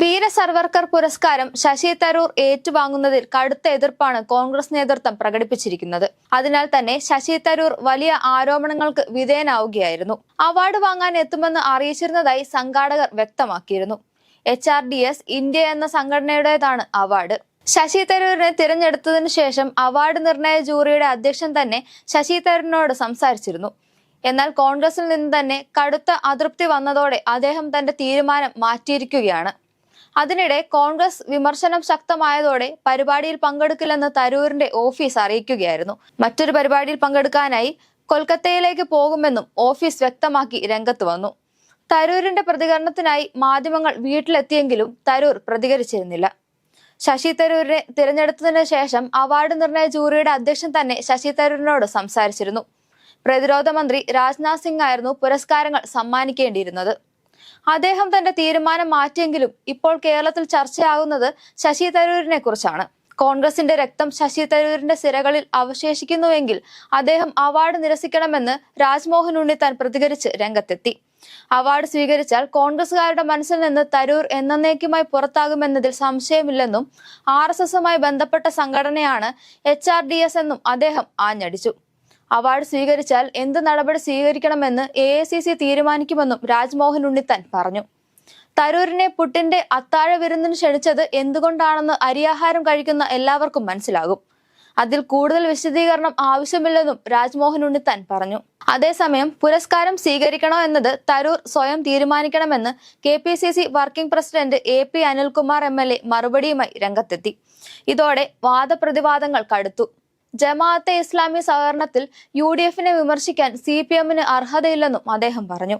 വീര സർവർക്കർ പുരസ്കാരം ശശി തരൂർ ഏറ്റുവാങ്ങുന്നതിൽ കടുത്ത എതിർപ്പാണ് കോൺഗ്രസ് നേതൃത്വം പ്രകടിപ്പിച്ചിരിക്കുന്നത്. അതിനാൽ തന്നെ ശശി തരൂർ വലിയ ആരോപണങ്ങൾക്ക് വിധേയനാവുകയായിരുന്നു. അവാർഡ് വാങ്ങാൻ എത്തുമെന്ന് അറിയിച്ചിരുന്നതായി സംഘാടകർ വ്യക്തമാക്കിയിരുന്നു. H R D S India എന്ന സംഘടനയുടേതാണ് അവാർഡ്. ശശി തരൂരിനെ തിരഞ്ഞെടുത്തതിനു ശേഷം അവാർഡ് നിർണയ ജൂറിയുടെ അധ്യക്ഷൻ തന്നെ ശശി തരൂരിനോട് സംസാരിച്ചിരുന്നു. എന്നാൽ കോൺഗ്രസിൽ നിന്ന് തന്നെ കടുത്ത അതൃപ്തി വന്നതോടെ അദ്ദേഹം തന്റെ തീരുമാനം മാറ്റിയിരിക്കുകയാണ്. അതിനിടെ കോൺഗ്രസ് വിമർശനം ശക്തമായതോടെ പരിപാടിയിൽ പങ്കെടുക്കില്ലെന്ന് തരൂരിന്റെ ഓഫീസ് അറിയിക്കുകയായിരുന്നു. മറ്റൊരു പരിപാടിയിൽ പങ്കെടുക്കാനായി കൊൽക്കത്തയിലേക്ക് പോകുമെന്നും ഓഫീസ് വ്യക്തമാക്കി രംഗത്ത് വന്നു. തരൂരിന്റെ പ്രതികരണത്തിനായി മാധ്യമങ്ങൾ വീട്ടിലെത്തിയെങ്കിലും തരൂർ പ്രതികരിച്ചിരുന്നില്ല. ശശി തരൂരിനെ തിരഞ്ഞെടുത്തതിനു ശേഷം അവാർഡ് നിർണയ ജൂറിയുടെ അധ്യക്ഷൻ തന്നെ ശശി തരൂരിനോട് സംസാരിച്ചിരുന്നു. പ്രതിരോധ മന്ത്രി രാജ്നാഥ് സിംഗ് ആയിരുന്നു പുരസ്കാരങ്ങൾ സമ്മാനിക്കേണ്ടിയിരുന്നത്. അദ്ദേഹം തന്റെ തീരുമാനം മാറ്റിയെങ്കിലും ഇപ്പോൾ കേരളത്തിൽ ചർച്ചയാകുന്നത് ശശി തരൂരിനെ കുറിച്ചാണ്. കോൺഗ്രസിന്റെ രക്തം ശശി തരൂരിന്റെ സിരകളിൽ അവശേഷിക്കുന്നുവെങ്കിൽ അദ്ദേഹം അവാർഡ് നിരസിക്കണമെന്ന് രാജ്മോഹൻ ഉണ്ണിത്താൻ പ്രതികരിച്ച് രംഗത്തെത്തി. അവാർഡ് സ്വീകരിച്ചാൽ കോൺഗ്രസുകാരുടെ മനസ്സിൽ നിന്ന് തരൂർ എന്നേക്കുമായി പുറത്താകുമെന്നതിൽ സംശയമില്ലെന്നും ആർ ബന്ധപ്പെട്ട സംഘടനയാണ് എച്ച് എന്നും അദ്ദേഹം ആഞ്ഞടിച്ചു. അവാർഡ് സ്വീകരിച്ചാൽ എന്ത് നടപടി സ്വീകരിക്കണമെന്ന് എ തീരുമാനിക്കുമെന്നും രാജ്മോഹൻ ഉണ്ണിത്താൻ പറഞ്ഞു. തരൂരിനെ പുട്ടിന്റെ അത്താഴ വിരുന്നിന് ക്ഷണിച്ചത് എന്തുകൊണ്ടാണെന്ന് അരിയാഹാരം കഴിക്കുന്ന എല്ലാവർക്കും മനസ്സിലാകും. അതിൽ കൂടുതൽ വിശദീകരണം ആവശ്യമില്ലെന്നും രാജ്മോഹൻ ഉണ്ണിത്താൻ പറഞ്ഞു. അതേസമയം പുരസ്കാരം സ്വീകരിക്കണോ എന്നത് തരൂർ സ്വയം തീരുമാനിക്കണമെന്ന് K working president A Anilkumar M L മറുപടിയുമായി രംഗത്തെത്തി. ഇതോടെ വാദപ്രതിവാദങ്ങൾ കടുത്തു. ജമാഅത്തെ ഇസ്ലാമി സഹകരണത്തിൽ യു ഡി എഫിനെ വിമർശിക്കാൻ സി പി എമ്മിന് അർഹതയില്ലെന്നും അദ്ദേഹം പറഞ്ഞു.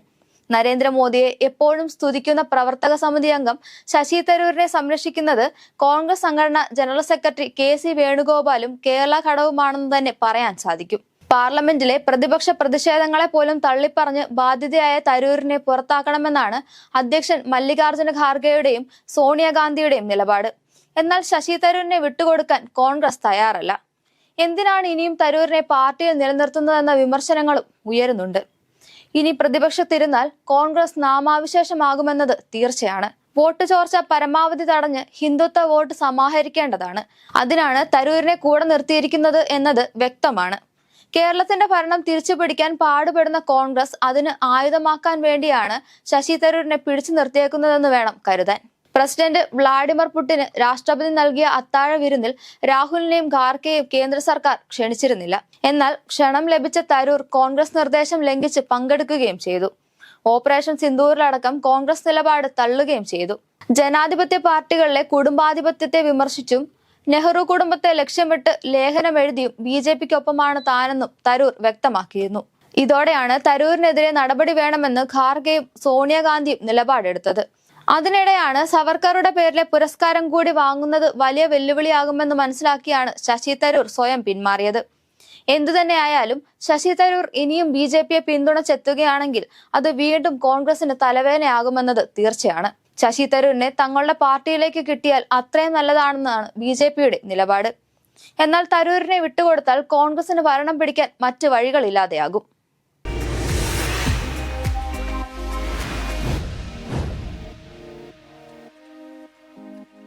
നരേന്ദ്രമോദിയെ എപ്പോഴും സ്തുതിക്കുന്ന പ്രവർത്തക സമിതി അംഗം ശശി തരൂരിനെ സംരക്ഷിക്കുന്നത് കോൺഗ്രസ് സംഘടന ജനറൽ സെക്രട്ടറി കെ സി വേണുഗോപാലും കേരള ഘടകവുമാണെന്ന് തന്നെ പറയാൻ സാധിക്കും. പാർലമെന്റിലെ പ്രതിപക്ഷ പ്രതിഷേധങ്ങളെ പോലും തള്ളിപ്പറഞ്ഞ് ബാധ്യതയായ തരൂരിനെ പുറത്താക്കണമെന്നാണ് അധ്യക്ഷൻ മല്ലികാർജുന ഖാർഗെയുടെയും സോണിയാഗാന്ധിയുടെയും നിലപാട്. എന്നാൽ ശശി തരൂരിനെ വിട്ടുകൊടുക്കാൻ കോൺഗ്രസ് തയ്യാറല്ല. എന്തിനാണ് ഇനിയും തരൂരിനെ പാർട്ടിയിൽ നിലനിർത്തുന്നതെന്ന വിമർശനങ്ങളും ഉയരുന്നുണ്ട്. ഇനി പ്രതിപക്ഷത്തിരുന്നാൽ കോൺഗ്രസ് നാമാവിശേഷമാകുമെന്നത് തീർച്ചയാണ്. വോട്ട് ചോർച്ച പരമാവധി തടഞ്ഞ് ഹിന്ദുത്വ വോട്ട് സമാഹരിക്കേണ്ടതാണ്. അതിനാണ് തരൂരിനെ കൂടെ നിർത്തിയിരിക്കുന്നത് എന്നത് വ്യക്തമാണ്. കേരളത്തിന്റെ ഭരണം തിരിച്ചു പിടിക്കാൻ പാടുപെടുന്ന കോൺഗ്രസ് അതിന് ആയുധമാക്കാൻ വേണ്ടിയാണ് ശശി തരൂരിനെ പിടിച്ചു നിർത്തിയേക്കുന്നതെന്ന് വേണം കരുതാൻ. പ്രസിഡന്റ് വ്ളാഡിമിർ പുടിന് രാഷ്ട്രപതി നൽകിയ അത്താഴ വിരുന്നിൽ രാഹുലിനെയും ഖാർഗെയും കേന്ദ്ര സർക്കാർ ക്ഷണിച്ചിരുന്നില്ല. എന്നാൽ ക്ഷണം ലഭിച്ച തരൂർ കോൺഗ്രസ് നിർദ്ദേശം ലംഘിച്ച് പങ്കെടുക്കുകയും ചെയ്തു. ഓപ്പറേഷൻ സിന്ദൂരിലടക്കം കോൺഗ്രസ് നിലപാട് തള്ളുകയും ചെയ്തു. ജനാധിപത്യ പാർട്ടികളിലെ കുടുംബാധിപത്യത്തെ വിമർശിച്ചും നെഹ്റു കുടുംബത്തെ ലക്ഷ്യമിട്ട് ലേഖനം എഴുതിയും ബി ജെ പിക്കൊപ്പമാണ് താനെന്നും തരൂർ വ്യക്തമാക്കിയിരുന്നു. ഇതോടെയാണ് തരൂരിനെതിരെ നടപടി വേണമെന്ന് ഖാർഗെയും സോണിയാഗാന്ധിയും നിലപാടെടുത്തത്. അതിനിടെയാണ് സവർക്കറുടെ പേരിലെ പുരസ്കാരം കൂടി വാങ്ങുന്നത് വലിയ വെല്ലുവിളിയാകുമെന്ന് മനസ്സിലാക്കിയാണ് ശശി തരൂർ സ്വയം പിന്മാറിയത്. എന്തുതന്നെയായാലും ശശി തരൂർ ഇനിയും ബി ജെ പിയെ പിന്തുണച്ചെത്തുകയാണെങ്കിൽ അത് വീണ്ടും കോൺഗ്രസിന് തലവേദനയാകുമെന്നത് തീർച്ചയാണ്. ശശി തരൂരിനെ തങ്ങളുടെ പാർട്ടിയിലേക്ക് കിട്ടിയാൽ അത്രയും നല്ലതാണെന്നാണ് ബി ജെ പിയുടെ നിലപാട്. എന്നാൽ തരൂരിനെ വിട്ടുകൊടുത്താൽ കോൺഗ്രസിന് ഭരണം പിടിക്കാൻ മറ്റു വഴികളില്ലാതെയാകും.